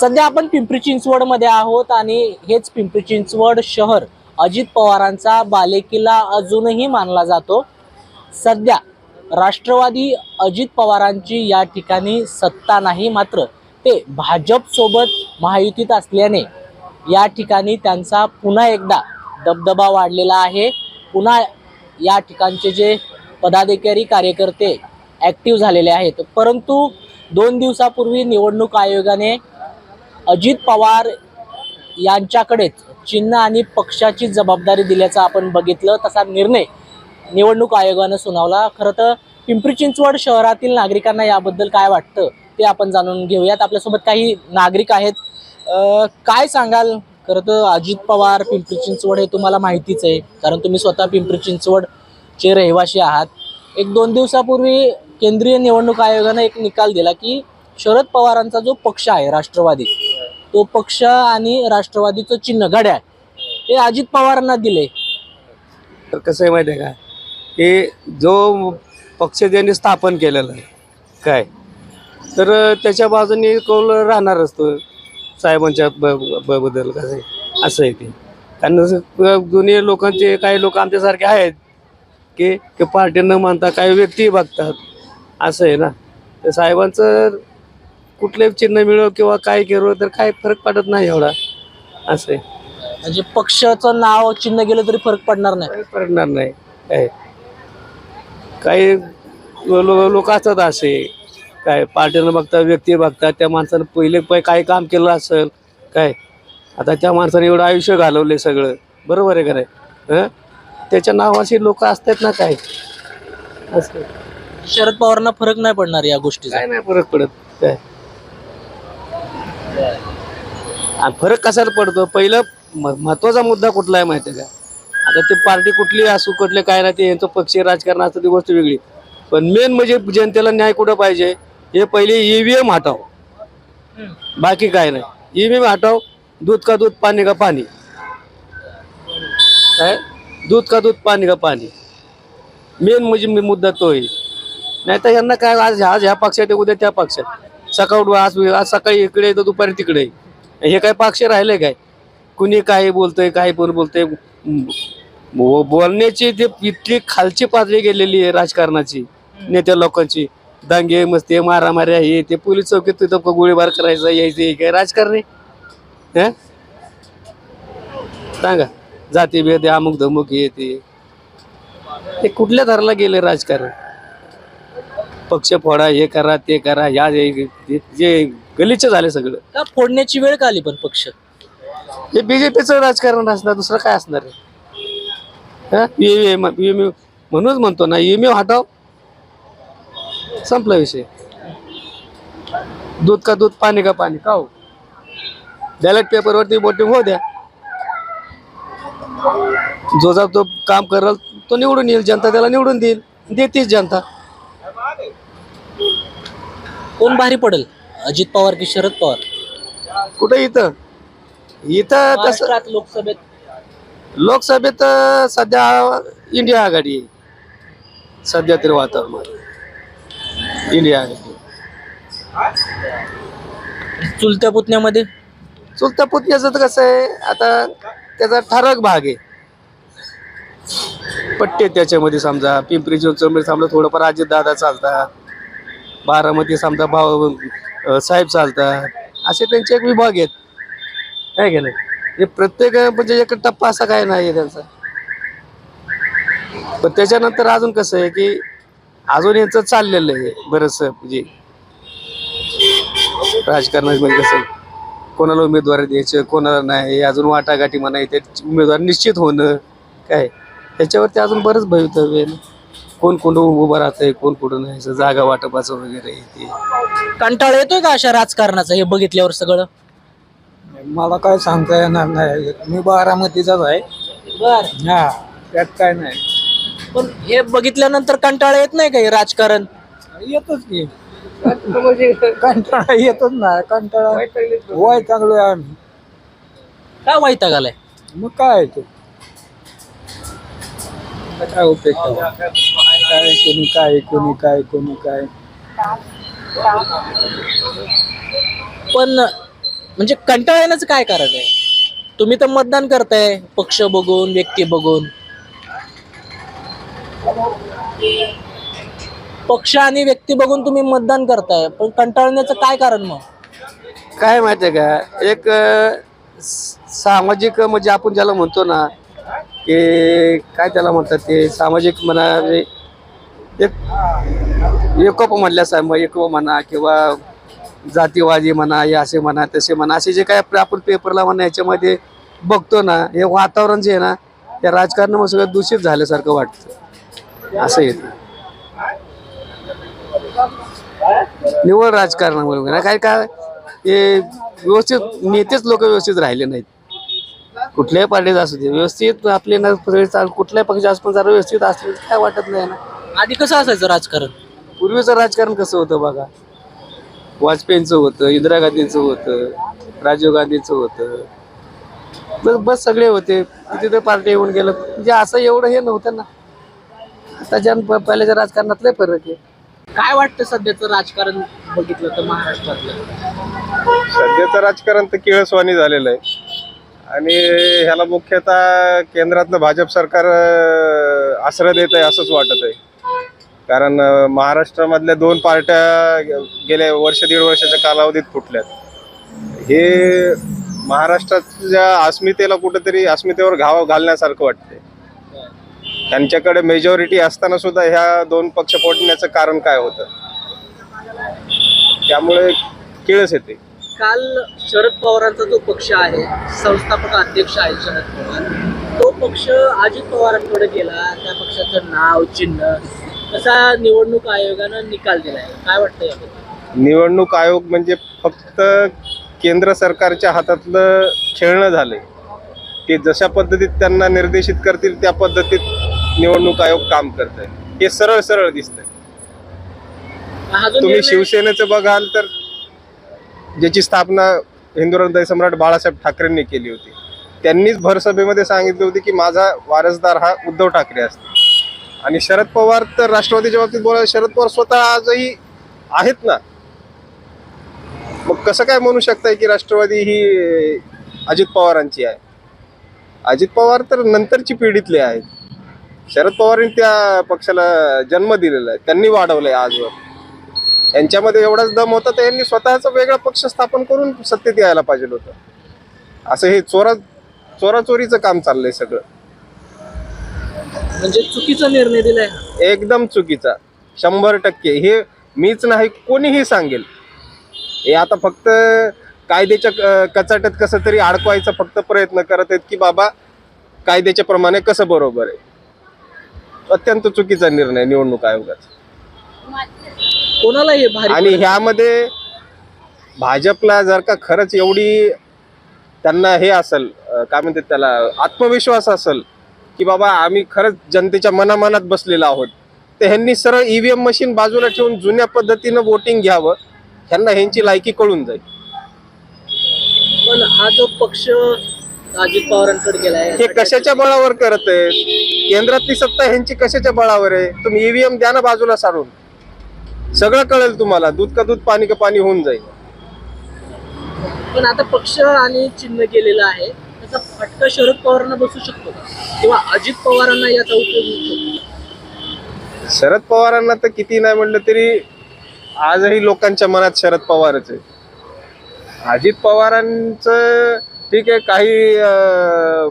सध्या आपण पिंपरी चिंचवडमध्ये आहोत आणि हेच पिंपरी चिंचवड शहर अजित पवारांचा बालेकिल्ला अजूनही मानला जातो. सध्या राष्ट्रवादी अजित पवारांची या ठिकाणी सत्ता नाही मात्र ते भाजपसोबत महायुतीत असल्याने या ठिकाणी त्यांचा पुन्हा एकदा दबदबा वाढलेला आहे. पुन्हा या ठिकाणचे जे पदाधिकारी कार्यकर्ते ॲक्टिव्ह झालेले आहेत. परंतु दोन दिवसापूर्वी निवडणूक आयोगाने अजित पवार यांच्याकडेच चिन्ह आणि पक्षाची जबाबदारी दिल्याचं आपण बघितलं. तसा निर्णय निवडणूक आयोगानं सुनावला. खरं तर पिंपरी चिंचवड शहरातील नागरिकांना याबद्दल काय वाटतं ते आपण जाणून घेऊयात. आपल्यासोबत काही नागरिक आहेत. काय सांगाल? खरं तर अजित पवार पिंपरी चिंचवड हे तुम्हाला माहितीच आहे. कारण तुम्ही स्वतः पिंपरी चिंचवडचे रहिवासी आहात. एक दोन दिवसापूर्वी केंद्रीय निवडणूक आयोगानं एक निकाल दिला की शरद पवारांचा जो पक्ष आहे राष्ट्रवादी तो पक्ष आणि राष्ट्रवादीचं चिन्ह घड्याळ हे अजित पवारांना दिले तर कसं आहे माहिती आहे का? हे जो पक्ष ज्यांनी स्थापन केलेला आहे काय? तर त्याच्या बाजूने कौल राहणार असतो? साहेबांच्या ब ब- बद्दल कसं आहे? असं आहे ते. कारण जुने लोकांचे काही लोक आमच्यासारखे आहेत की की पार्टी न मानता काही व्यक्ती बघतात. असं आहे ना? तर साहेबांचं कुठले चिन्ह मिळव किंवा काय केलं तर काय फरक पडत नाही एवढा. असं. आहे म्हणजे पक्षाचं नाव चिन्ह गेलं तरी फरक पडणार नाही. काही पडणार नाही. काय? काही लोक असतात असे. काय? पार्टीनं बघता व्यक्ती बघतात त्या माणसानं पहिले पै काय काम केलं असेल? काय? आता त्या माणसाने एवढं आयुष्य घालवले सगळं. बरोबर आहे का नाही? हं? त्याच्या नावाशी लोक असतात ना काय? असं. शरद पवारांना फरक नाही पडणार या गोष्टीचा. काय नाही फरक पडत. काय? आणि फरक कशाला पडतो? पहिलं महत्त्वाचा मुद्दा कुठला आहे माहिती आहे का? आता ते पार्टी कुठली असू कुठले काय नाही ते यांचं पक्षीय राजकारण असतं ती गोष्ट वेगळी. पण मेन म्हणजे जनतेला न्याय कुठं पाहिजे? हे पहिले ईव्हीएम हटाव. बाकी काय नाही. ईव्हीएम हटाव दूध का दूध पाणी का पाणी. काय? दूध का दूध पाणी का पाणी. मेन म्हणजे मी मुद्दा तो आहे नाही तर यांना काय आज आज ह्या पक्षात उद्या त्या पक्षात. सकाळ आज आज सकाळी इकडे तर दुपारी तिकडे. हे काय पक्ष राहिले काय? कुणी काही बोलतंय काही पण बोलतंय बो- बोलण्याची ते इतकी खालची पातळी गेलेली आहे राजकारणाची नेत्या लोकांची. दांगे मस्ती मारामाऱ्या हे ते पोलीस चौकीत तिथं गोळीबार करायचं यायचं हे काय राजकारण आहे? हं? सांगा. जातीभेद अमुक धमुक हे ते. ते कुठल्या थराला गेले राजकारण? पक्ष फोडा हे करा ते करा या जे जे गलिच्छ झाले सगळं. का फोडण्याची वेळ का आली पण पक्ष? हे बीजेपीचं राजकारण असणार दुसरं काय असणार आहे? हा? म्हणूनच म्हणतो ना ईएमएम हटाव. संपला विषय. दूध का दूध पाणी का पाणी का हो? बॅलेट पेपरवरती वोटिंग होऊ द्या. जो जा तो काम करल तो निवडून येईल जनता त्याला निवडून देईल. देतीच जनता. कोण भारी पडेल? अजित पवार की शरद पवार? कुठं इथं? इथं तसं महाराष्ट्रात लोकसभेत लोकसभेत अं, सध्या इंडिया आघाडी आहे. सध्या तरी वातावरण इंडिया आघाडी. चुलत्या पुतण्यामध्ये? चुलत्या पुतण्याचं तर कसं आहे आता त्याचा ठराविक भाग आहे. पट्टे त्याच्यामध्ये समजा पिंपरी चिंचवडमध्ये समजा थोडंफार अजित दादा चालतात. बारामती समजा भाऊ अं, साहेब चालतात असे त्यांचे एक विभाग आहेत. काय केलं हे प्रत्येक म्हणजे एक टप्पा असा काय नाही आहे त्यांचा. पण त्याच्यानंतर अजून कसं आहे की अजून यांचं चाललेलं आहे बरंच म्हणजे राजकारणामध्ये म्हणजे कसं कोणाला उमेदवार द्यायचं कोणाला नाही हे अजून वाटाघाटी म्हणा ते उमेदवार निश्चित होणं काय? त्याच्यावरती अजून बरंच भवितव्य आहे ना. कोण कुठं उभं राहतंय कोण कुठं नाही असं जागा वाटपाचं वगैरे ते. कंटाळा येतोय का अशा राजकारणाचा हे बघितल्यावर सगळं? मला काय सांगता येणार नाही. मी बारामतीचाच आहे. बर. हा त्यात काय नाही. पण हे बघितल्यानंतर कंटाळा येत नाही का हे राजकारण? येतच की. कंटाळा येतच नाही कंटाळा वय चांगलो आहे आम्ही. काय वैताग आलाय? मग काय आहे ते? आता काय उपयोग? काय कोणी काय कोणी काय कोणी काय? पण म्हणजे कंटाळा येण्याचं काय कारण आहे? तुम्ही तर मतदान करताय पक्ष बघून व्यक्ती बघून. पक्ष आणि व्यक्ती बघून तुम्ही मतदान करताय पण कंटाळण्याचं काय कारण मग? काय माहिती आहे का? एक अ, स- सामाजिक म्हणजे आपण ज्याला म्हणतो ना की काय त्याला म्हणतात ते? सामाजिक म्हणा म्हणजे एक एकोप म्हणल्या साहेब एकोप म्हणा किंवा जातीवादी म्हणा हे असे म्हणा तसे म्हणा असे जे काय आपण पेपरला म्हणा याच्यामध्ये बघतो ना हे वातावरण जे आहे ना त्या राजकारणामुळे सगळं दूषित झाल्यासारखं वाटतं. असं येतं निवड राजकारणामुळे वगैरे काय काय हे व्यवस्थित नेतेच लोक व्यवस्थित राहिले नाहीत. कुठल्याही पार्टीत असू दे व्यवस्थित आपले ना कुठल्याही पक्ष पण जरा व्यवस्थित असले काय वाटत नाही ना. आधी कसं असायचं राजकारण? पूर्वीचं राजकारण कसं होतं बघा? वाजपेयींचं होतं इंदिरा गांधींचं होतं राजीव गांधींचं होतं. बस बस सगळे होते. तिथे पार्टी येऊन गेलं. म्हणजे असं एवढं हे नव्हतं ना. आता ज्या पहिल्याच्या राजकारणातले फरक आहे. काय वाटतं सध्याचं राजकारण बघितलं तर महाराष्ट्रातलं? सध्याचं राजकारण तर किळसवाणी झालेलं आहे. आणि ह्याला मुख्यतः केंद्रातलं भाजप सरकार अं, आश्रय देत आहे असंच वाटत आहे. कारण महाराष्ट्रामधल्या दोन पार्ट्या गेल्या वर्ष दीड वर्षाच्या कालावधीत फुटल्यात. हे महाराष्ट्राच्या अस्मितेला कुठंतरी अस्मितेवर घाव घालण्यासारखं वाटते त्यांच्याकडे मेजॉरिटी असताना सुद्धा ह्या दोन पक्ष फोडण्याचं कारण काय होतं? त्यामुळे किळस येते. काल शरद पवारांचा जो पक्ष आहे संस्थापक अध्यक्ष आहे शरद पवार तो पक्ष अजित पवारांकडे गेला. त्या पक्षाचं नाव चिन्ह तसा निवडणूक आयोगानं निकाल दिलाय? काय वाटतं याबद्दल? निवडणूक आयोग म्हणजे फक्त केंद्र सरकारच्या हातातलं खेळणं झालंय. ते जशा पद्धतीत त्यांना निर्देशित करतील त्या पद्धतीत निवडणूक आयोग काम करत आहे हे सरळ सरळ दिसतंय. तुम्ही शिवसेनेचं बघाल तर ज्याची स्थापना हिंदू हृदय सम्राट बाळासाहेब ठाकरेंनी केली होती. त्यांनीच भरसभेमध्ये सांगितले होते की माझा वारसदार हा उद्धव ठाकरे असतो आणि शरद पवार तर राष्ट्रवादीच्या बाबतीत बोला शरद पवार स्वतः आजही आहेत ना? मग कसं काय म्हणू शकताय की राष्ट्रवादी ही अजित पवारांची आहे? अजित पवार तर नंतरची पिढीतले आहेत. शरद पवारांनी त्या पक्षाला जन्म दिलेला आहे. त्यांनी वाढवलंय आजवर. यांच्यामध्ये एवढाच दम होता तर यांनी स्वतःचा वेगळा पक्ष स्थापन करून सत्तेत यायला पाहिजे होतं. असं हे चोरा चोराचोरीचं काम चाललंय सगळं. म्हणजे चुकीचा निर्णय दिलाय एकदम चुकीचा. शंभर टक्के. हे मीच नाही कोणीही सांगेल. हे आता फक्त कायद्याच्या कचाट्यात कसं तरी अडकवायचा फक्त प्रयत्न करत आहेत की बाबा कायद्याच्या प्रमाणे कसं बरोबर आहे. अत्यंत चुकीचा निर्णय निवडणूक आयोगाचा. कोणाला आणि ह्यामध्ये भाजपला जर का खरंच एवढी त्यांना हे असेल काय म्हणतात त्याला आत्मविश्वास असेल की बाबा आम्ही खरंच जनतेच्या मनामनात बसलेलो आहोत. तर ह्यांनी सरळ ईव्हीएम मशीन बाजूला ठेवून जुन्या पद्धतीनं वोटिंग घ्यावं ह्यांना ह्यांची लायकी कळून जाईल. पण हा जो पक्ष अजित पवारांकडे गेलाय हे कशाच्या बळावर करत आहेत केंद्रातली सत्ता ह्यांची कशाच्या बळावर आहे? तुम्ही ईव्हीएम द्या ना बाजूला सारून. सगळं कळेल तुम्हाला दूध का दूध पाणी का पाणी होऊन जाईल. पण आता पक्ष आणि चिन्ह गेलेलं आहे. त्याचा फटका शरद पवारांना बसू शकतो का? किंवा अजित पवारांना याचा उपयोग होऊ शकतो? शरद पवारांना तर किती नाही म्हटलं तरी आजही लोकांच्या मनात शरद पवारच आहे. अजित पवारांचं ठीक आहे काही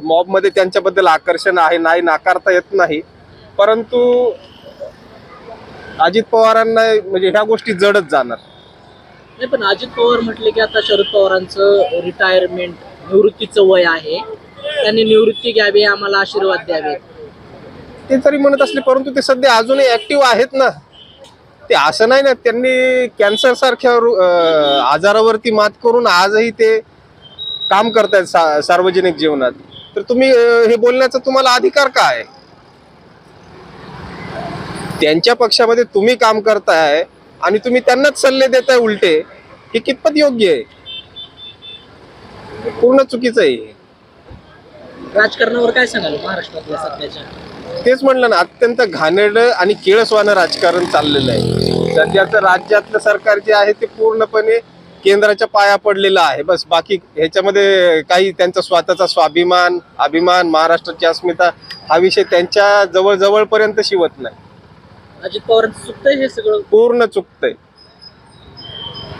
मॉबमध्ये त्यांच्याबद्दल आकर्षण आहे नाही नाकारता येत नाही. परंतु अजित पवारांना म्हणजे ह्या गोष्टी जडच जाणार. नाही पण अजित पवार म्हटले की आता शरद पवारांचं रिटायरमेंट निवृत्तीचं वय आहे. त्यांनी निवृत्ती घ्यावी आम्हाला आशीर्वाद द्यावे. ते तरी म्हणत असले परंतु ते सध्या अजूनही ऍक्टिव्ह आहेत ना. ते असं नाही ना त्यांनी कॅन्सर सारख्या आजारावरती मात करून आजही ते काम करतायत सा सार्वजनिक जीवनात. तर तुम्ही हे बोलण्याचा तुम्हाला अधिकार काय आहे? त्यांच्या पक्षामध्ये तुम्ही काम करताय आणि तुम्ही त्यांनाच सल्ले देताय उलटे हे कितपत योग्य आहे? पूर्ण चुकीचं आहे. राजकारणावर काय सांगाल महाराष्ट्रातल्या सध्याच्या? तेच म्हणलं ना अत्यंत घाणेरडं आणि केळसवानं राजकारण चाललेलं आहे. सध्याचं राज्यातलं सरकार जे आहे ते पूर्णपणे केंद्राच्या पाया पडलेला आहे. बस बाकी ह्याच्यामध्ये काही त्यांचा स्वतःचा स्वाभिमान अभिमान महाराष्ट्राची अस्मिता हा विषय त्यांच्या जवळ जवळपर्यंत शिवत नाही. अजित पवारांचं चुकतंय हे सगळं? पूर्ण चुकतंय.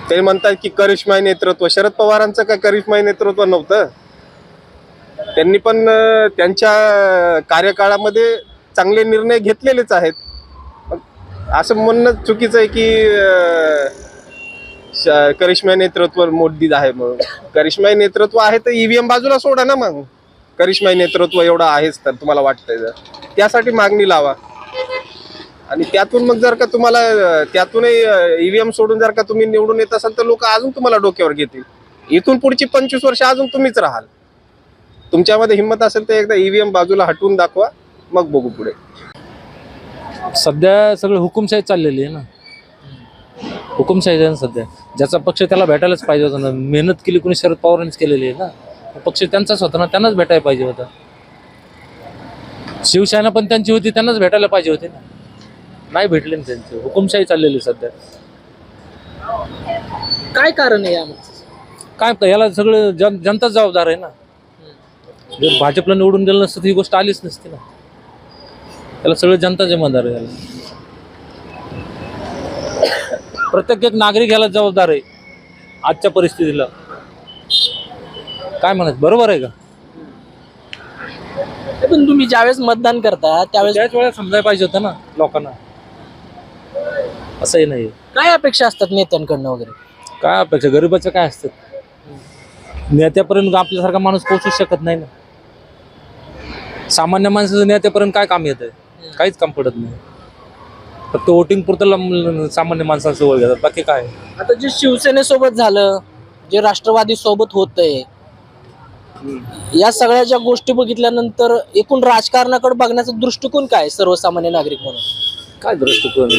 ते म्हणतात की करिश्माय नेतृत्व. शरद पवारांचं काय करिश्माय नेतृत्व नव्हतं. त्यांनी पण त्यांच्या कार्यकाळामध्ये चांगले निर्णय घेतलेलेच आहेत. असं म्हणणं चुकीचं आहे की करिश्माय नेतृत्व मोदी आहे म्हणून. करिश्माय नेतृत्व आहे तर ईव्हीएम बाजूला सोडा ना मग. करिश्माय नेतृत्व एवढं आहेच तर तुम्हाला वाटतंय जर. त्यासाठी मागणी लावा. आणि त्यातून मग जर का तुम्हाला त्यातूनही ईव्हीएम सोडून जर का तुम्ही निवडून येत असाल तर लोक अजून तुम्हाला डोक्यावर घेतील. इथून पुढची पंचवीस वर्ष अजून तुम्हीच राहाल. तुमच्यामध्ये हिंमत असेल तर एकदा ईव्हीएम बाजूला हटवून दाखवा मग बघू पुढे. सध्या सगळं हुकुमशाही चाललेली आहे ना. हुकुमशाही आहे ना सध्या. ज्याचा पक्ष त्याला भेटायलाच पाहिजे होता ना. मेहनत केली कोणी शरद पवारांनीच केलेली आहे ना. पक्ष त्यांचाच होता ना त्यांनाच भेटायला पाहिजे होता. शिवसेना पण त्यांची होती त्यांनाच भेटायला पाहिजे होती ना. नाही भेटले ना त्यांचे. हुकुमशाही चाललेली सध्या. काय कारण आहे काय याला सगळं जन जनताच जबाबदार आहे ना. जर भाजपला निवडून गेलं नसतं तर ही गोष्ट आलीच नसती ना. त्याला सगळं जनता जबाबदार आहे याला. प्रत्येक एक नागरिक याला जबाबदार आहे. आजच्या परिस्थितीला. काय म्हणायचं? बरोबर आहे का? पण तुम्ही ज्यावेळेस मतदान करता त्यावेळेस त्याच वेळेला समजायला पाहिजे होतं ना लोकांना. असंही नाही. काय अपेक्षा असतात नेत्यांकडनं वगैरे? काय अपेक्षा? गरिबाचं काय असतं? नेत्यापर्यंत आपल्यासारखा माणूस पोहोचू शकत नाही ना. सामान्य माणसाचं नेत्यापर्यंत काय काम येतं काहीच काम पडत नाही. फक्त वोटिंग पुरतं लम- सामान्य माणसांचं वळ घेतात. बाकी काय? आता जे शिवसेनेसोबत झालं जे राष्ट्रवादी सोबत होतंय या सगळ्या ज्या गोष्टी बघितल्यानंतर एकूण राजकारणाकडे बघण्याचा दृष्टिकोन काय आहे सर्वसामान्य नागरिक म्हणून? काय दृष्टिकोन?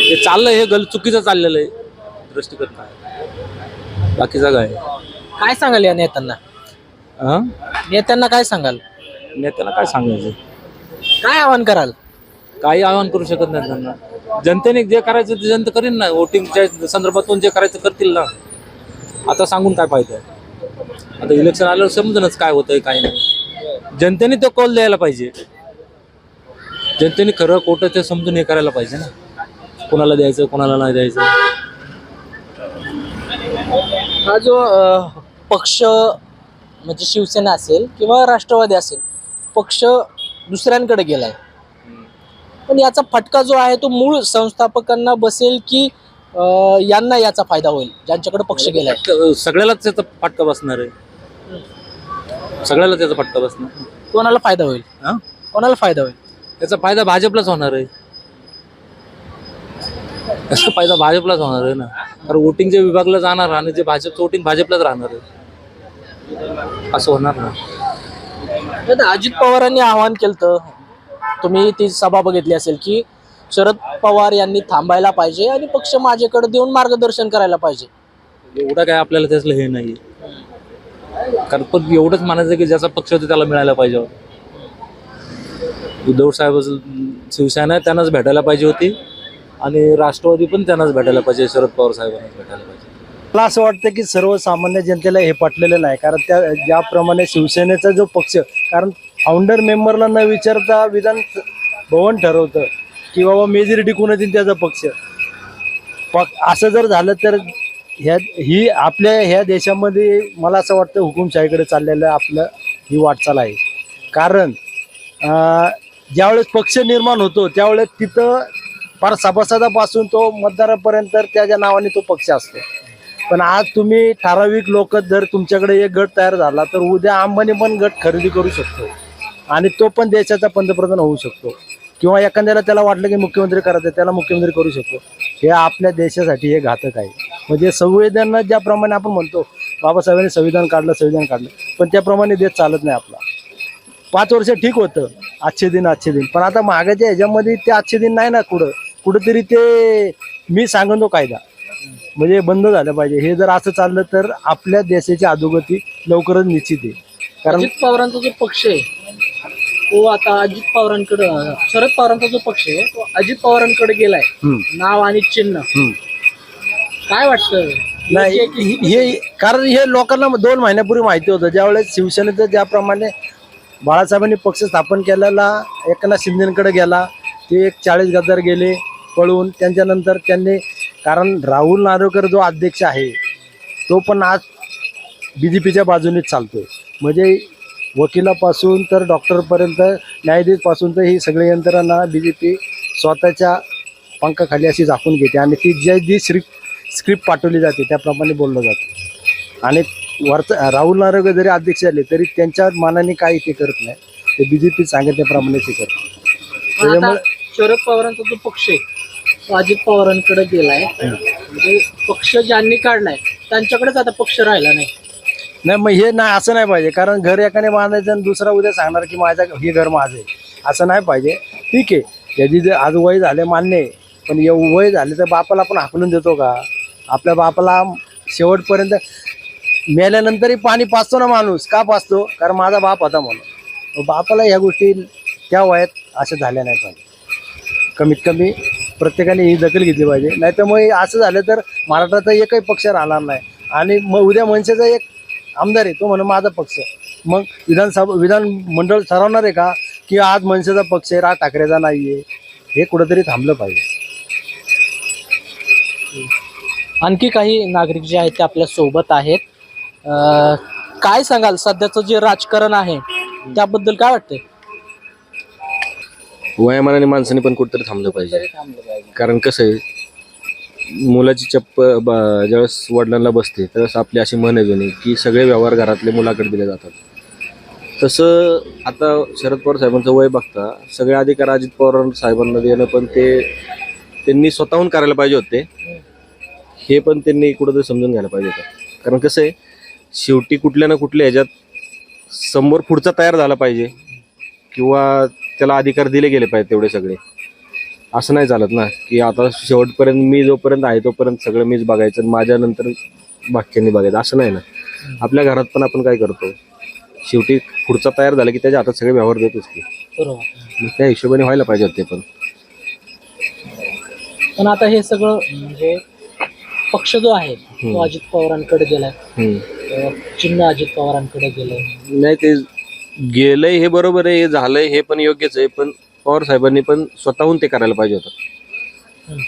हे चाललंय हे गल चुकीचं चाललेलं आहे. दृष्टिकोन काय? बाकीचा काय? काय सांगाल या नेत्यांना? हा नेत्यांना काय सांगाल? नेत्याला काय सांगायचं? काय आवाहन कराल? काही आवाहन करू शकत नाही त्यांना. जनतेने जे करायचं ते जनता करीन ना. वोटिंगच्या संदर्भातून जे करायचं करतील ना. आता सांगून काय फायदा आहे? आता इलेक्शन आल्यावर समजणच काय होतंय काय नाही. जनतेने तो कॉल द्यायला पाहिजे. जनतेने खरं खोटं ते समजून हे करायला पाहिजे ना. कोणाला द्यायचं कोणाला नाही द्यायचं. हा जो पक्ष म्हणजे शिवसेना असेल किंवा राष्ट्रवादी असेल पक्ष दुसऱ्यांकडे गेलाय. पण याचा फटका जो आहे तो मूळ संस्थापकांना बसेल की यांना याचा फायदा होईल ज्यांच्याकडे पक्ष गेलाय? सगळ्यालाच त्याचा फटका बसणार आहे. सगळ्याला त्याचा फटका बसणार. कोणाला फायदा होईल? कोणाला फायदा होईल? त्याचा फायदा भाजपलाच होणार आहे. त्याचा फायदा भाजपलाच होणार आहे ना. कारण वोटिंग जे विभागला जाणार आणि जे भाजपचं वोटिंग भाजपलाच राहणार आहे. असं होणार ना. अजित पवारांनी आवाहन केलं तुम्ही ती सभा बघितली असेल की शरद पवार यांनी थांबायला पाहिजे आणि पक्ष माझ्याकडे देऊन मार्गदर्शन करायला पाहिजे. एवढं काय आपल्याला त्यातलं हे नाही कारण पण एवढंच मानायचं की ज्याचा पक्ष होता त्याला मिळायला पाहिजे. होता. उद्धव साहेब शिवसेना त्यांनाच भेटायला पाहिजे होती. आणि राष्ट्रवादी पण त्यांनाच भेटायला पाहिजे शरद पवार साहेबांनाच भेटायला पाहिजे. मला असं वाटतं की सर्वसामान्य जनतेला हे पटलेलं नाही कारण त्या ज्याप्रमाणे शिवसेनेचा जो पक्ष कारण फाउंडर मेंबरला न विचारता विधान भवन ठरवतं की बाबा मेजॉरिटी टिकून येतील त्याचा पक्ष. पक असं जर झालं तर ह्या ही आपल्या ह्या देशामध्ये मला असं वाटतं हुकुमशाहीकडे चाललेलं आपलं ही वाटचाल आहे. कारण ज्यावेळेस पक्ष निर्माण होतो त्यावेळेस तिथं फार सभासदापासून तो मतदारापर्यंत त्याच्या नावाने तो पक्ष असतो. पण आज तुम्ही ठराविक लोक जर तुमच्याकडे एक गट तयार झाला तर उद्या अंबानी पण गट खरेदी करू शकतो. आणि तो पण देशाचा पंतप्रधान होऊ शकतो. किंवा एखाद्याला त्याला वाटलं की मुख्यमंत्री करायचं त्याला मुख्यमंत्री करू शकतो. हे आपल्या देशासाठी हे घातक आहे. म्हणजे संविधान ज्याप्रमाणे आपण म्हणतो बाबासाहेबांनी संविधान काढलं संविधान काढलं पण त्याप्रमाणे देश चालत नाही आपला. पाच वर्ष ठीक होतं. आजचे दिन आजचे दिन. पण आता मागाच्या ह्याच्यामध्ये ते आजचे दिन नाही ना कुठं. कुठंतरी ते मी सांगन तो कायदा. म्हणजे बंद झालं पाहिजे. हे जर असं चाललं तर आपल्या देशाची अधोगती लवकरच निश्चित आहे. कारण अजित पवारांचा जो पक्ष आहे तो आता अजित पवारांकडे शरद पवारांचा जो पक्ष आहे तो अजित पवारांकडे गेलाय. हम्म, नाव आणि चिन्ह. हम्म. काय वाटतं? नाही हे- हे कारण हे लोकांना दोन महिन्यापूर्वी माहिती होतं. ज्यावेळेस शिवसेनेचं ज्याप्रमाणे बाळासाहेबांनी पक्ष स्थापन केलेला एकनाथ शिंदेकडे गेला. ते एक चाळीस गद्दार गेले पळून. त्यांच्यानंतर त्यांनी कारण राहुल नारोकर जो अध्यक्ष आहे तो पण आज बी जे पीच्या बाजूनेच चालतो म्हणजे वकिलापासून तर डॉक्टरपर्यंत न्यायाधीशपासून तर ही सगळी यंत्रणा बी जे पी स्वतःच्या पंखाखाली अशी झाकून घेते. आणि ती जे जी स्क्रिप्ट स्क्रिप्ट पाठवली जाते त्याप्रमाणे बोललं जातं. आणि वरचा राहुल नार्वेकर जरी अध्यक्ष झाले तरी त्यांच्या मानाने काही ते करत नाही. ते बी जे पी सांगितल्याप्रमाणे ते आता त्याच्यामुळे शरद पवारांचा जो पक्ष आहे तो अजित पवारांकडे गेलाय. म्हणजे पक्ष ज्यांनी काढलाय त्यांच्याकडेच आता पक्ष राहिला नाही. नाही मग हे नाही असं नाही पाहिजे. कारण घर एकाने बांधायचं आणि दुसरा उद्या सांगणार की माझ्या हे घर माझं आहे. असं नाही पाहिजे. ठीक आहे. त्याची जे आज वय झाले मान्य आहे. पण हे वय झाले तर बापाला आपण हाकलून देतो का? आपल्या बापाला शेवटपर्यंत मेल्यानंतरही पाणी पाचतो ना माणूस. का पाचतो? कारण माझा बाप होता म्हणून. बापाला ह्या गोष्टी त्या वयात अशा झाल्या नाही पाहिजे. कमीत कमी प्रत्येकाने ही दखल घेतली पाहिजे. नाही तर मग असं झालं तर महाराष्ट्राचा एकही पक्ष राहणार नाही. आणि मग उद्या मनसेचा एक आमदार आहे तो म्हणून माझा पक्ष. मग विधानसभा विधान मंडळ ठरवणार आहे का? की आज मनसेचा पक्ष आहे राज ठाकरेचा नाही आहे हे कुठंतरी थांबलं पाहिजे. आणखी काही नागरिक जे आहेत ते आपल्यासोबत आहेत. अं, काय सांगाल? सध्याचं जे राजकारण आहे त्याबद्दल काय वाटतंय? वयामानाने माणसाने पण कुठेतरी थांबलं पाहिजे. कारण कसं आहे मुलाची चप्प ब- ज्यावेळेस वडिलांना बसते त्यावेळेस आपली अशी म्हण आहे जुनी की सगळे व्यवहार घरातले मुलाकडे दिले जातात. तसं आता शरद पवार साहेबांचं वय बघता सगळे अधिकार अजित पवार साहेबांना देणं पण ते त्यांनी स्वतःहून करायला पाहिजे होते. हे पण त्यांनी कुठंतरी समजून घ्यायला पाहिजे होतं. कारण कसं आहे शेवटी कुठल्या ना कुठल्या ह्याच्यात समोर पुढचा तयार झाला पाहिजे. किंवा त्याला अधिकार दिले गेले पाहिजे तेवढे सगळे. असं नाही चालत ना की आता शेवटपर्यंत मी जोपर्यंत आहे तोपर्यंत सगळं मीच बघायचं आणि माझ्यानंतर बाकीच्यांनी बघायचं. असं नाही ना. आपल्या घरात पण आपण काय करतो शेवटी पुढचा तयार झाला की त्याच्या हातात सगळे व्यवहार देतोच की. बरोबर. मग त्या हिशोबाने व्हायला पाहिजे होते पण. पण आता हे सगळं म्हणजे पक्ष जो आहे तो अजित पवारांकडे गेलाय. अं, चिन्ह अजित पवारांकडे गेलंय. नाही ते गेलंय हे बरोबर आहे हे झालंय हे पण योग्यच आहे पण पवार साहेबांनी पण स्वतःहून ते करायला पाहिजे होतं.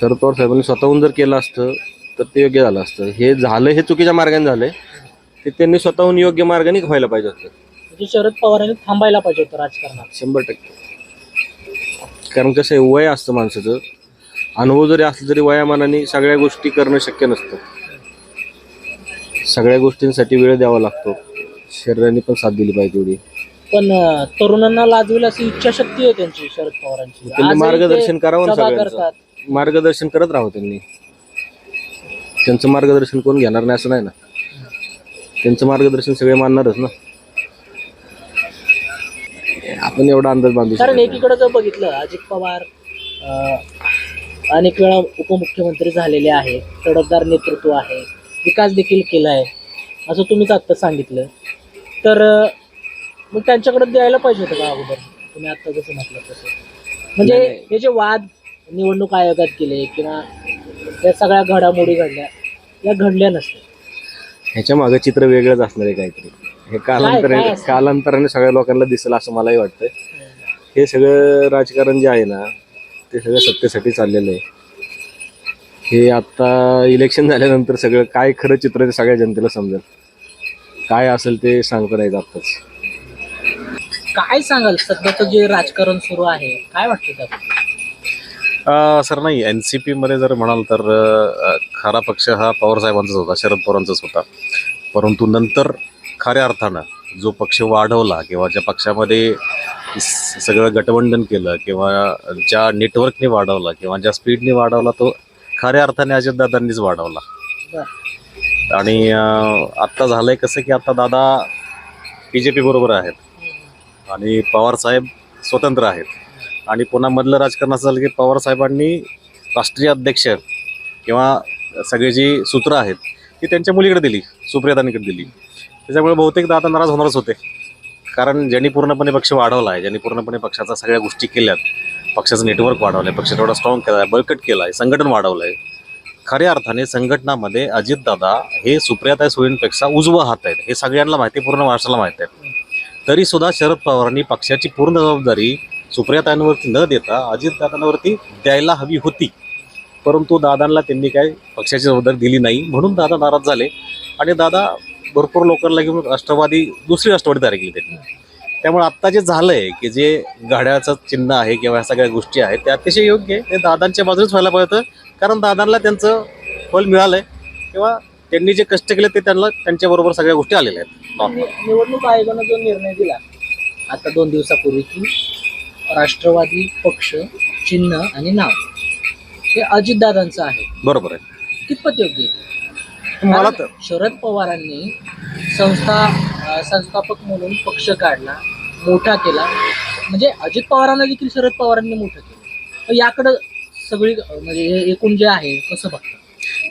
शरद पवार साहेबांनी स्वतःहून जर केलं असतं तर ते योग्य झालं असतं. हे झालं हे चुकीच्या मार्गाने झालंय ते त्यांनी स्वतःहून योग्य मार्गाने व्हायला पाहिजे होतं. म्हणजे शरद पवारांनी थांबायला पाहिजे होतं राजकारणात. शंभर टक्के. कारण कसं आहे वय असतं माणसाचं अनुभव जरी असला तरी वयामानाने सगळ्या गोष्टी करणं शक्य नसतं. सगळ्या गोष्टींसाठी वेळ द्यावा लागतो. शरीराने पण साथ दिली पाहिजे तेवढी पण तरुणांना लाजवेल अशी इच्छाशक्ती आहे त्यांची शरद पवारांची. त्यांनी मार्गदर्शन करावं. करतात. मार्गदर्शन करत राहावं त्यांनी. त्यांचं मार्गदर्शन कोण घेणार नाही असं नाही ना. त्यांचं मार्गदर्शन सगळे मानणारच ना. आपण एवढा अंदाज बांधू कारण. एकीकडे जर बघितलं अजित पवार अनेक वेळा उपमुख्यमंत्री झालेले आहेत तडफदार नेतृत्व आहे विकास देखील केला आहे असं तुम्हीच आत्ता सांगितलं. तर मग त्यांच्याकडे द्यायला पाहिजे होतं का अगोदर? तुम्ही आत्ता जसं म्हटलं तसं. म्हणजे हे जे वाद निवडणूक आयोगात केले किंवा या सगळ्या घडामोडी घडल्या या घडल्या नसत्या. ह्याच्या मागे चित्र वेगळंच असणार आहे काहीतरी. हे कालांतराने? कालांतराने सगळ्या लोकांना दिसेल असं मलाही वाटतं हे सगळं राजकारण जे आहे ना ते सगळं सत्तेसाठी चाललेलं आहे. हे आता इलेक्शन झाल्यानंतर सगळं काय खरं चित्र ते सगळ्या जनतेला समजेल. काय असेल ते सांगता नाही येत आत्ताच. काय सांगाल? सध्याचं जे राजकारण सुरू आहे काय वाटतं अ, सर नाही एन सी पीमध्ये जर म्हणाल तर अ, खरा पक्ष हा पवारसाहेबांचाच होता शरद पवारांचाच होता. परंतु नंतर खऱ्या अर्थानं जो पक्ष वाढवला किंवा ज्या पक्षामध्ये सगळं गठबंधन केलं किंवा ज्या नेटवर्कने वाढवला किंवा ज्या स्पीडने वाढवला तो खऱ्या अर्थाने अजितदादांनीच वाढवला. आणि आत्ता झालंय कसं की आता दादा बी जे पी बरोबर आहेत. आणि पवारसाहेब स्वतंत्र आहेत. आणि पुन्हा मधलं राजकारण असं झालं की पवार साहेबांनी राष्ट्रीय अध्यक्ष किंवा सगळी जी सूत्र आहेत ती त्यांच्या मुलीकडे दिली सुप्रियातांकडे दिली. त्याच्यामुळे बहुतेक आता नाराज होणारच होते. कारण ज्यांनी पूर्णपणे पक्ष वाढवला आहे ज्यांनी पूर्णपणे पक्षाचा सगळ्या गोष्टी केल्यात पक्षाचं नेटवर्क वाढवलं आहे पक्ष थोडा स्ट्रॉंग केला आहे बळकट केला आहे संघटन वाढवलं आहे खऱ्या अर्थाने संघटनामध्ये अजितदादा हे सुप्रियाताई सोयींपेक्षा उजवा हात आहेत. हे सगळ्यांना माहिती पूर्ण महाराष्ट्राला माहीत आहे. तरी सुद्धा शरद पवारांनी पक्षाची पूर्ण जबाबदारी सुप्रियाताईंवरती न देता अजितदादांवरती द्यायला हवी होती. परंतु दादांना त्यांनी काय पक्षाची जबाबदारी दिली नाही म्हणून दादा नाराज झाले. आणि दादा भरपूर लोकांना घेऊन राष्ट्रवादी दुसरी राष्ट्रवादी तयार केली त्यांनी. त्यामुळे आत्ता जे झालंय की जे घड्याळाचं चिन्ह आहे किंवा ह्या सगळ्या गोष्टी आहेत ते अतिशय योग्य आहे. ते दादांच्या बाजूनेच व्हायला पाहिजे. कारण दादांना त्यांचं फल मिळालंय. किंवा त्यांनी जे कष्ट केले ते त्यांना त्यांच्याबरोबर सगळ्या गोष्टी आलेल्या आहेत. निवडणूक आयोगानं जो निर्णय दिला आता दोन दिवसापूर्वी की राष्ट्रवादी पक्ष चिन्ह आणि नाव हे अजितदादांचं आहे. बरोबर आहे. कितपत योग्य आहे? मला कारण शरद पवारांनी संस्था अं, संस्थापक म्हणून पक्ष काढला मोठा केला. म्हणजे अजित पवारांना देखील शरद पवारांनी मोठं केलं. तर याकडं सगळी अं, म्हणजे हे एकूण जे आहे कसं बघतात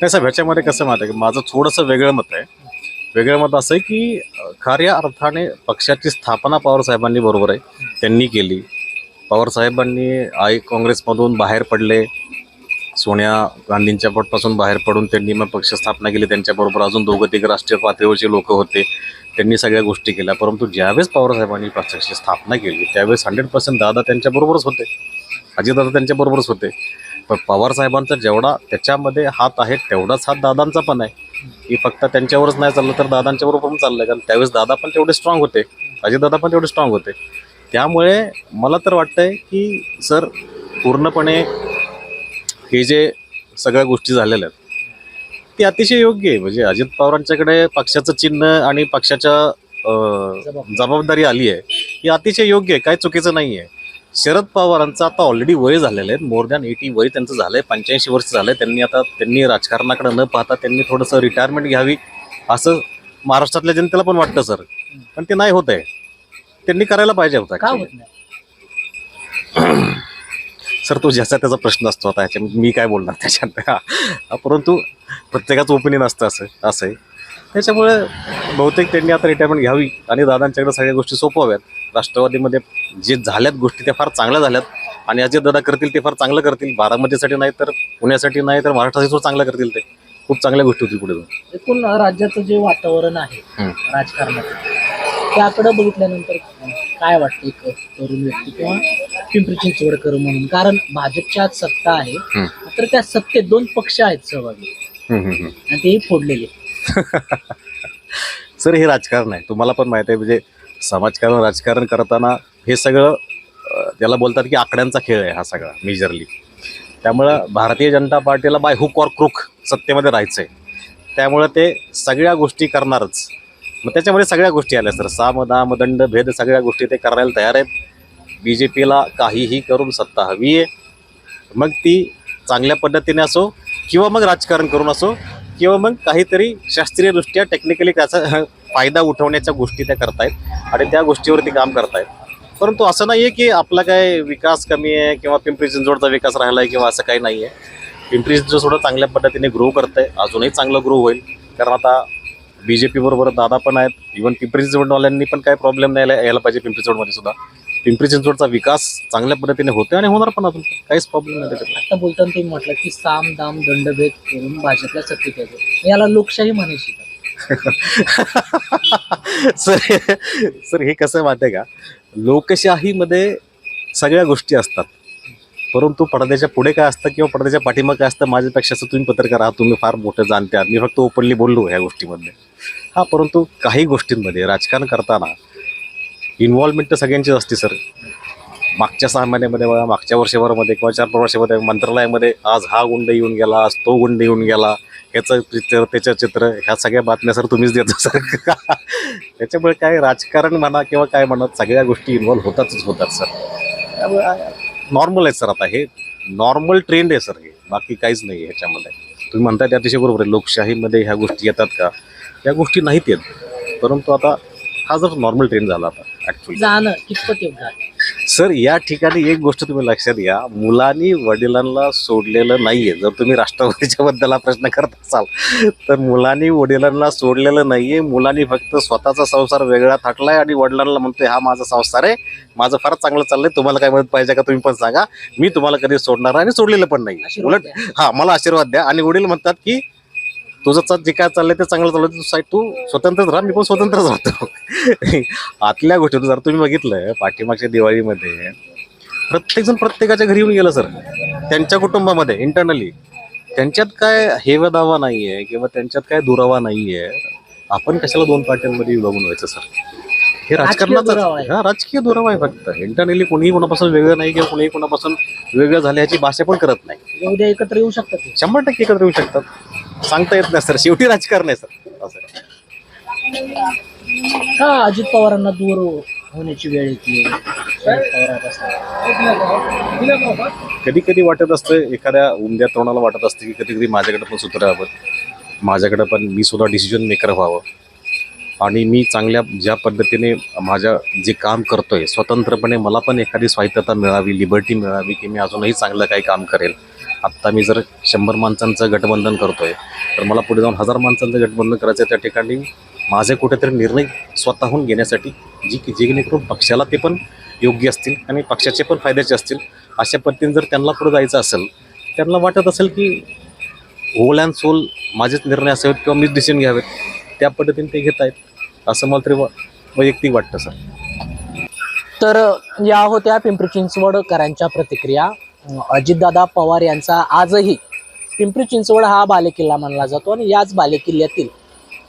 नाही साहेब ह्याच्यामध्ये कसं माहिती आहे की? माझं थोडंसं वेगळं मत आहे. वेगळं मत असं आहे की अं, खऱ्या अर्थाने पक्षाची स्थापना पवार साहेबांनी बरोबर आहे. त्यांनी केली. पवार साहेबांनी आई काँग्रेसमधून बाहेर पडले. सोनिया गांधींच्या पटपासून बाहेर पडून त्यांनी मग पक्ष स्थापना केली. त्यांच्याबरोबर अजून दोघं तिघ राष्ट्रीय पातळीवरचे लोक होते. त्यांनी सगळ्या गोष्टी केल्या. परंतु ज्यावेळेस पवार साहेबांनी पक्षाची स्थापना केली त्यावेळेस हंड्रेड पर्सेंट दादा त्यांच्याबरोबरच होते. अजितदादा त्यांच्याबरोबरच होते. पण पवार साहेबांचा जेवढा त्याच्यामध्ये हात आहे तेवढाच हात दादांचा पण आहे. की फक्त त्यांच्यावरच नाही चाललं तर दादांच्या बरोबर पण आहे कारण त्यावेळेस दादा पण तेवढे स्ट्रॉंग होते. अजितदादा पण तेवढे स्ट्रॉंग होते. त्यामुळे मला तर वाटतंय की सर पूर्णपणे हे जे सगळ्या गोष्टी झालेल्या आहेत ते अतिशय योग्य आहे. म्हणजे अजित पवारांच्याकडे पक्षाचं चिन्ह आणि पक्षाच्या जबाबदारी आली आहे ही अतिशय योग्य आहे. काय चुकीचं नाही आहे. शरद पवारांचं आता ऑलरेडी वय झालेलं आहे. मोर दॅन एटी वय त्यांचं झालं आहे पंच्याऐंशी वर्ष झालं आहे त्यांनी आता त्यांनी राजकारणाकडे न पाहता त्यांनी थोडंसं रिटायरमेंट घ्यावी असं महाराष्ट्रातल्या जनतेला पण वाटतं सर पण ते नाही होत आहे. त्यांनी करायला पाहिजे होतं का actually. होत नाही सर तो ज्याचा त्याचा प्रश्न असतो आता ह्याच्या मी काय बोलणार त्याच्यात परंतु प्रत्येकाचं ओपिनियन असतं असं असं आहे. त्याच्यामुळे बहुतेक त्यांनी आता रिटायरमेंट घ्यावी आणि दादांच्याकडे सगळ्या गोष्टी सोपवाव्यात. राष्ट्रवादीमध्ये जे झाल्यात गोष्टी त्या फार चांगल्या झाल्यात. आणि अजित दादा करतील ते फार चांगलं करतील. बारामतीसाठी नाही तर पुण्यासाठी नाही तर महाराष्ट्रासाठी सुद्धा चांगलं करतील ते. खूप चांगल्या गोष्टी होतील पुढे जाऊन. एकूण राज्याचं जे वातावरण आहे. राजकारणाचं त्याकडे बघितल्यानंतर काय वाटतं एक तरुण व्यक्ती किंवा पिंपरी चिंचवडकर म्हणून? कारण भाजपच्या आज सत्ता आहे. तर त्या सत्तेत दोन पक्ष आहेत सहभागी. आणि तेही फोडलेले. सर हे राजकारण आहे. तुम्हाला पण माहिती आहे म्हणजे समाजकारण राजकारण करताना हे सगळं त्याला बोलतात की आकड्यांचा खेळ आहे हा सगळा मेजरली त्यामुळं भारतीय जनता पार्टीला बाय हुक ऑर क्रुक सत्तेमध्ये राहायचं आहे त्यामुळं ते सगळ्या गोष्टी करणारच. मग त्याच्यामध्ये सगळ्या गोष्टी आल्या सर. साम दाम दंड भेद सगळ्या गोष्टी ते करायला तयार आहेत. बी जे पीला काहीही करून सत्ता हवी आहे. मग ती चांगल्या पद्धतीने असो किंवा मग राजकारण करून असो किंवा मग काहीतरी शास्त्रीयदृष्ट्या टेक्निकली त्याचा फायदा उठवण्याच्या गोष्टी त्या करतायत आणि त्या गोष्टीवरती काम करतायत. परंतु असं नाही आहे की आपला काय विकास कमी आहे किंवा पिंपरी चिंचवडचा विकास राहिला आहे किंवा असं काही नाही आहे पिंपरी चिंचवड चांगल्या पद्धतीने ग्रो करत आहे अजूनही चांगलं ग्रो होईल. कारण आता बी जे पी बरोबर दादा पण आहेत. इव्हन पिंपरी चिंचवडवाल्यांनी पण काय प्रॉब्लेम नाही यायला यायला पाहिजे पिंपरी चिंचवडमध्ये सुद्धा. पिंपरी चिंचवडचा विकास चांगल्या पद्धतीने होतोय आणि होणार पण अजून. काहीच प्रॉब्लेम नाही त्याच्यात. आता बोलताना तुम्ही म्हटलं की साम दाम दंडभेद करून भाजपला सत्तेत यायचं याला लोकशाही म्हणायची का? सर सर हे कसं माहिती आहे का? लोकशाहीमध्ये सगळ्या गोष्टी असतात. परंतु पडद्याच्या पुढे काय असतं किंवा पडद्याच्या पाठीमागे काय असतं माझ्यापेक्षा असं तुम्ही पत्रकार आहात तुम्ही फार मोठं जाणते आहात मी फक्त ओपनली बोललो ह्या गोष्टीमध्ये. हा परंतु काही गोष्टींमध्ये राजकारण करताना इन्व्हॉल्वमेंट तर सगळ्यांचीच असते सर मागच्या सहा महिन्यामध्ये बघा मागच्या वर्षभरामध्ये किंवा चार पाच वर्षामध्ये मंत्रालयामध्ये आज हा गुंड येऊन गेला आज तो गुंड येऊन गेला ह्याचं चित्र त्याचं चित्र ह्या सगळ्या बातम्या सर तुम्हीच देता सर त्याच्यामुळे काय राजकारण म्हणा किंवा काय म्हणा सगळ्या गोष्टी इन्व्हॉल्व्ह होतातच होतात सर त्यामुळे नॉर्मल आहे सर आता हे नॉर्मल ट्रेंड आहे सर हे. बाकी काहीच नाही आहे ह्याच्यामध्ये. तुम्ही म्हणताय ते अतिशय बरोबर आहे. लोकशाहीमध्ये ह्या गोष्टी येतात का? या गोष्टी नाहीत येत. परंतु आता हा जर नॉर्मल ट्रेंड झाला आता ॲक्च्युली जाणं कितपत योग्य आहे? सर या ठिकाणी एक गोष्ट तुम्ही लक्षात घ्या. मुलांनी वडिलांना सोडलेलं नाहीये. जर तुम्ही राष्ट्रवादीच्या बद्दल हा प्रश्न करत असाल तर मुलांनी वडिलांना सोडलेलं नाहीये. मुलांनी फक्त स्वतःचा संसार वेगळा थाटलाय आणि वडिलांना म्हणतोय हा माझा संसार आहे. माझं फार चांगलं चाललंय. तुम्हाला काय मदत पाहिजे का तुम्ही पण सांगा. मी तुम्हाला कधी सोडणार नाही आणि सोडलेलं पण नाही उलट. हा मला आशीर्वाद द्या. आणि वडील म्हणतात की तुझं चा- जे काय चाललंय ते चांगलं चाललंय. तू साई- तू स्वतंत्रच राहा मी पण स्वतंत्रच राहतो. आतल्या गोष्टी जर तुम्ही बघितलं पाठीमागच्या दिवाळीमध्ये प्रत्येकजण प्रत्येकाच्या घरी येऊन गेलं सर. त्यांच्या कुटुंबामध्ये इंटरनली त्यांच्यात काय हेवा दावा आहे किंवा त्यांच्यात काय दुरावा नाही आहे आपण कशाला दोन पार्ट्यांमध्ये विभागून व्हायचं सर? हे राजकारणाचा. हा राजकीय दुरावा आहे फक्त. इंटरनली कोणीही कोणापासून वेगळं नाही किंवा कोणीही कोणापासून वेगळं झाल्याची भाषा पण करत नाही. उद्या एकत्र येऊ शकतात ते. शंभर टक्के एकत्र येऊ शकतात. सांगता येत नाही सर. शेवटी राजकारण आहे सर. असं आहे. का अजित पवारांना दूर होण्याची वेळ येते? कधी कधी वाटत असतं एखाद्या उमद्या तरुणाला वाटत असतं की कधी कधी माझ्याकडे पण सूत्र हवं माझ्याकडे पण मी सुद्धा डिसिजन मेकर व्हावं. आणि मी चांगल्या ज्या पद्धतीने माझ्या जे काम करतो आहे स्वतंत्रपणे मला पण एखादी स्वायत्तता मिळावी लिबर्टी मिळावी की मी अजूनही चांगलं काही काम करेल. आत्ता मी जर शंभर माणसांचं गठबंधन आहे तर मला पुढे जाऊन हजार माणसांचं गठबंधन करायचं आहे त्या ठिकाणी माझे कुठेतरी निर्णय स्वतःहून घेण्यासाठी जी की जेणेकरून पक्षाला ते पण योग्य असतील आणि पक्षाचे पण फायद्याचे असतील अशा पद्धतीने जर त्यांना पुढे जायचं असेल त्यांना वाटत असेल की होल अँड सोल माझेच निर्णय असावेत किंवा मीच डिसिजन घ्यावेत त्या पद्धतीने ते घेत आहेत. असं मला तरी वैयक्तिक वाटतं सर. तर या होत्या पिंपरी चिंचवडकरांच्या प्रतिक्रिया. अजितदादा पवार यांचा आजही पिंपरी चिंचवड हा बालेकिल्ला मानला जातो आणि याच बालेकिल्ल्यातील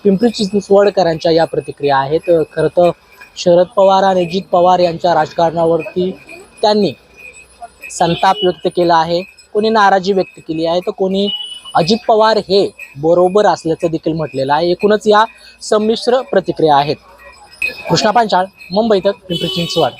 पिंपरी चिंचवडकरांच्या या प्रतिक्रिया आहेत. खरं तर शरद पवार आणि अजित पवार यांच्या राजकारणावरती त्यांनी संताप व्यक्त केला आहे. कोणी नाराजी व्यक्त केली आहे तर कोणी अजित पवार हे बरोबर असल्याचं देखील म्हटलेलं आहे. एकूणच या संमिश्र प्रतिक्रिया आहेत. कृष्णा पांचाळ मुंबईत पिंपरी चिंचवड.